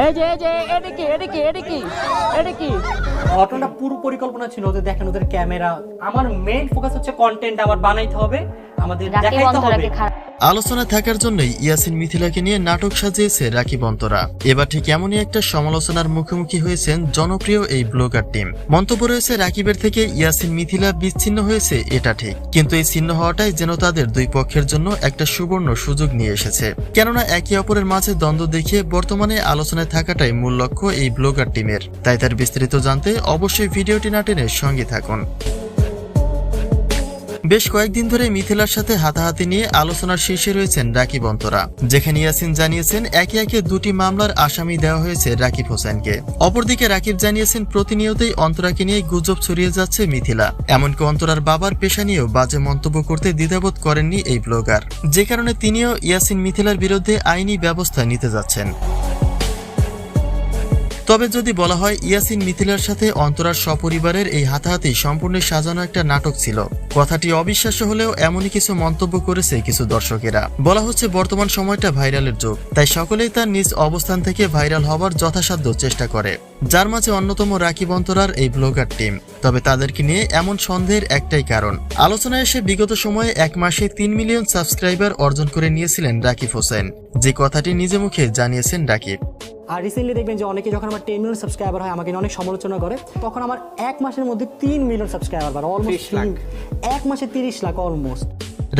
এই যে এই যে এটা কি এটা কি এটা কি পুরো পরিকল্পনা ছিল ওদের দেখেন ওদের ক্যামেরা। আমার মেইন ফোকাস হচ্ছে কন্টেন্ট আমার বানাইতে হবে। আমাদের দেখাইতে হবে। আলোচনা থাকার জন্যই ইয়াসিন মিথিলাকে নিয়ে নাটক সাজিয়েছে রাকিব অন্তরা। এবার ঠিক এমনই একটা সমালোচনার মুখোমুখি হয়েছেন জনপ্রিয় এই ব্লগার টিম। মন্তব্য রয়েছে রাকিবের থেকে ইয়াসিন মিথিলা বিচ্ছিন্ন হয়েছে এটা ঠিক। কিন্তু এই ছিন্ন হওয়াটাই যেন তাদের দুই পক্ষের জন্য একটা সুবর্ণ সুযোগ নিয়ে এসেছে। কেননা একে অপরের মাঝে দ্বন্দ্ব দেখিয়ে বর্তমানে আলোচনায় থাকাটাই মূল লক্ষ্য এই ব্লগার টিমের। তাই তার বিস্তারিত জানতে অবশ্যই ভিডিওটি না টেনে সঙ্গে থাকুন। বেশ কয়েকদিন ধরে মিথিলার সাথে হাতাহাতি নিয়ে আলোচনার শীর্ষে রয়েছেন রাকিব অন্তরা। যেখানে ইয়াসিন জানিয়েছেন, একে একে দুটি মামলার আসামি দেওয়া হয়েছে রাকিব হোসেনকে। অপরদিকে রাকিব জানিয়েছেন, প্রতিনিয়তই অন্তরাকে নিয়ে গুজব ছড়িয়ে যাচ্ছে মিথিলা। এমনকি অন্তরার বাবার পেশা নিয়েও বাজে মন্তব্য করতে দ্বিধাবোধ করেননি এই ব্লগার। যে কারণে তিনিও ইয়াসিন মিথিলার বিরুদ্ধে আইনি ব্যবস্থা নিতে যাচ্ছেন। তবে যদি বলা হয় ইয়াসিন মিথিলার সাথে অন্তরার সপরিবারের এই হাতাহাতি সম্পূর্ণ সাজানো একটা নাটক ছিল। কথাটি অবিশ্বাস্য হলেও এমনই কিছু মন্তব্য করেছে কিছু দর্শকেরা। বলা হচ্ছে বর্তমান সময়টা ভাইরালের যুগ, তাই সকলেই তার নিজ অবস্থান থেকে ভাইরাল হওয়ার যথাসাধ্য চেষ্টা করে, যার মাঝে অন্যতম রাকিব অন্তরার এই ব্লগার টিম। তবে তাদেরকে নিয়ে এমন সন্দেহের একটাই কারণ, আলোচনায় এসে বিগত সময়ে এক মাসে তিন মিলিয়ন সাবস্ক্রাইবার অর্জন করে নিয়েছিলেন রাকিব হোসেন। যে কথাটি নিজে মুখে জানিয়েছেন রাকিব। আর রিসেন্টলি দেখবেন যে অনেকে যখন আমার টেন মিলিয়ন সাবস্ক্রাইবার হয় আমাকে অনেক সমালোচনা করে তখন আমার এক মাসের মধ্যে তিন মিলিয়ন সাবস্ক্রাইবার অলমোস্ট এক মাসে তিরিশ লাখ অলমোস্ট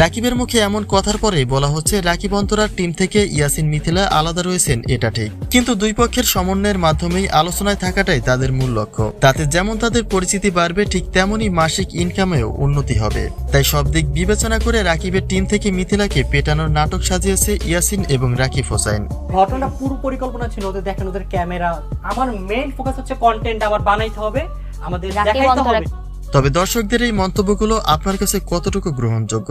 রাকিবের মুখে এমন কথার পরেই বলা হচ্ছে রাকিব অন্তরার টিম থেকে ইয়াসিন মিথিলা আলাদা রয়েছেন এটা ঠিক। কিন্তু দুই পক্ষের সমন্বয়ের মাধ্যমেই আলোচনায় থাকাটাই তাদের মূল লক্ষ্য। তাতে যেমন তাদের পরিচিতি বাড়বে ঠিক তেমনই মাসিক ইনকামেও উন্নতি হবে। তাই সব দিক বিবেচনা করে রাকিবের টিম থেকে মিথিলাকে পেটানোর নাটক সাজিয়েছে ইয়াসিন এবং রাকিব হোসাইন। ঘটনাটা পুরো পরিকল্পনা ছিল ওদের দেখেন ওদের ক্যামেরা আমার মেইন ফোকাস হচ্ছে কন্টেন্ট আমার বানাইতে হবে আমাদের দেখাইতে হবে। তবে দর্শকদের এই মন্তব্যগুলো আপনার কাছে কতটুকু গ্রহণযোগ্য?